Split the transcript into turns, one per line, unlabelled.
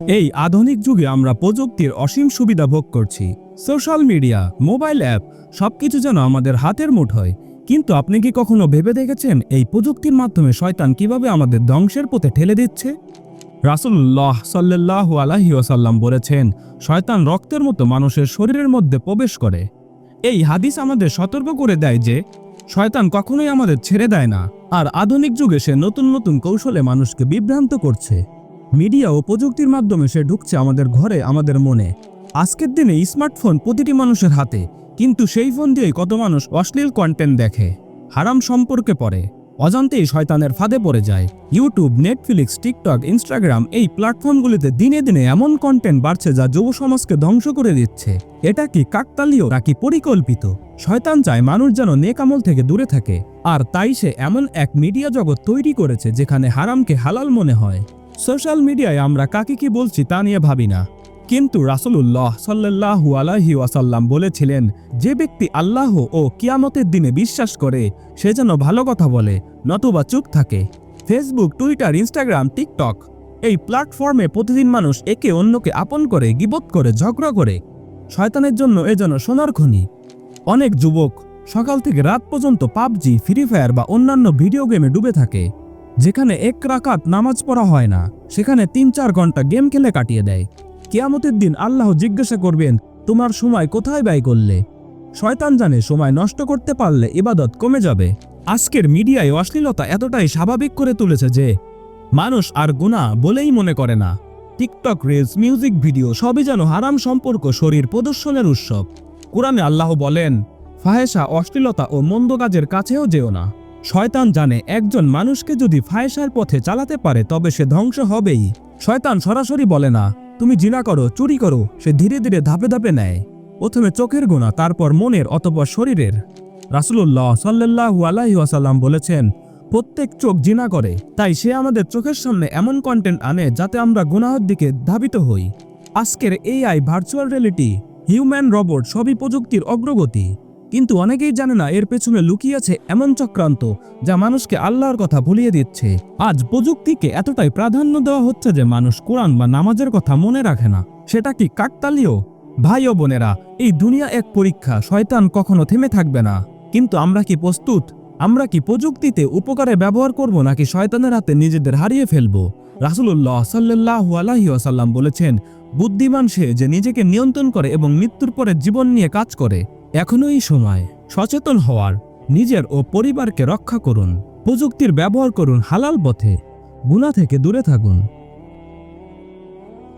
এই আধুনিক যুগে আমরা প্রযুক্তির অসীম সুবিধা ভোগ করছি। সোশ্যাল মিডিয়া, মোবাইল অ্যাপ, সবকিছু যেন আমাদের হাতের মুঠোয় কিন্তু আপনি কি কখনো ভেবে দেখেছেন এই প্রযুক্তির মাধ্যমে শয়তান কীভাবে আমাদের ধ্বংসের পথে ঠেলে দিচ্ছে? রাসুল্লাহ সাল্লাহ আলাহি ওসাল্লাম বলেছেন, শয়তান রক্তের মতো মানুষের শরীরের মধ্যে প্রবেশ করে। এই হাদিস আমাদের সতর্ক করে দেয় যে, শয়তান কখনোই আমাদের ছেড়ে দেয় না। আর আধুনিক যুগে সে নতুন নতুন কৌশলে মানুষকে বিভ্রান্ত করছে। মিডিয়া ও প্রযুক্তির মাধ্যমে সে ঢুকছে আমাদের ঘরে, আমাদের মনে। আজকের দিনে স্মার্টফোন প্রতিটি মানুষের হাতে, কিন্তু সেই ফোন দিয়েই কত মানুষ অশ্লীল কন্টেন্ট দেখে। হারাম সম্পর্কে পড়ে, অজান্তেই শয়তানের ফাঁদে পড়ে যায়। ইউটিউব নেটফ্লিক্স টিকটক ইনস্টাগ্রাম এই প্ল্যাটফর্মগুলিতে দিনে দিনে এমন কন্টেন্ট বাড়ছে যা যুব সমাজকে ধ্বংস করে দিচ্ছে। এটা কি কাকতালীয় নাকি পরিকল্পিত? শয়তান চায় মানুষ যেন নেকামল থেকে দূরে থাকে। আর তাই সে এমন এক মিডিয়া জগৎ তৈরি করেছে যেখানে হারামকে হালাল মনে হয়। সোশ্যাল মিডিয়ায় আমরা কাকে কি বলছি তা নিয়ে ভাবি না। কিন্তু রাসূলুল্লাহ সাল্লাল্লাহু আলাইহি ওয়াসাল্লাম বলেছিলেন, যে ব্যক্তি আল্লাহ ও কিয়ামতের দিনে বিশ্বাস করে, সে যেন ভালো কথা বলে, নতুবা চুপ থাকে। ফেসবুক, টুইটার, ইনস্টাগ্রাম, টিকটক এই প্ল্যাটফর্মে প্রতিদিন মানুষ একে অন্যকে আপন করে, গিবত করে, ঝগড়া করে। শয়তানের জন্য এ যেন সোনার খনি। অনেক যুবক সকাল থেকে রাত পর্যন্ত পাবজি, ফ্রি ফায়ার বা অন্যান্য ভিডিও গেমে ডুবে থাকে। যেখানে এক রাকাত নামাজ পড়া হয় না, সেখানে তিন চার ঘণ্টা গেম খেলে কাটিয়ে দেয়। কেয়ামতের দিন আল্লাহ জিজ্ঞাসা করবেন, তোমার সময় কোথায় ব্যয় করলে? শয়তান জানে, সময় নষ্ট করতে পারলে ইবাদত কমে যাবে। আজকের মিডিয়ায় অশ্লীলতা এতটাই স্বাভাবিক করে তুলেছে যে, মানুষ আর গুণা বলেই মনে করে না। টিকটক রিলস, মিউজিক ভিডিও সবই যেন হারাম সম্পর্ক, শরীর প্রদর্শনের উৎসব। কোরআনে আল্লাহ বলেন ফাহেসা অশ্লীলতা ও মন্দ কাজের কাছেও যেও না। শয়তান জানে একজন মানুষকে যদি ফাহেসার পথে চালাতে পারে, তবে সে ধ্বংস হবেই। শয়তান সরাসরি বলে না, তুমি জিনা করো, চুরি করো। সে ধীরে ধীরে ধাপে ধাপে নেয়। প্রথমে চোখের গোনা, তারপর মনের অতপর শরীরের। রাসুল্লাহ সাল্লাহু আলাহি আসাল্লাম বলেছেন, প্রত্যেক চোখ জিনা করে, তাই সে আমাদের চোখের সামনে এমন কন্টেন্ট আনে যাতে আমরা গুনাহর দিকে ধাবিত হই। আজকের AI virtual reality, human robot সবই প্রযুক্তির অগ্রগতি। কিন্তু অনেকেই জানে না এর পেছনে লুকিয়ে আছে এমন চক্রান্ত যা মানুষকে আল্লাহর কথা ভুলিয়ে দিচ্ছে। আজ প্রযুক্তিকে এতটাই প্রাধান্য দেওয়া হচ্ছে যে মানুষ কোরআন বা নামাজের কথা মনে রাখে না। সেটা কি কাকতালীয়? ভাই ও বোনেরা, এই দুনিয়া এক পরীক্ষা, শয়তান কখনো থেমে থাকবে না। কিন্তু আমরা কি প্রস্তুত? আমরা কি প্রযুক্তিতে উপকারে ব্যবহার করব নাকি শয়তানের হাতে নিজেদের হারিয়ে ফেলব? রাসুল্লাহ সাল্লাহ আলাহি আসাল্লাম বলেছেন, বুদ্ধিমান সে যে নিজেকে নিয়ন্ত্রণ করে এবং মৃত্যুর পরে জীবন নিয়ে কাজ করে। এখনই সময় সচেতন হওয়ার, নিজের ও পরিবারকে রক্ষা করুন, প্রযুক্তির ব্যবহার করুন হালাল পথে গুণা থেকে দূরে থাকুন।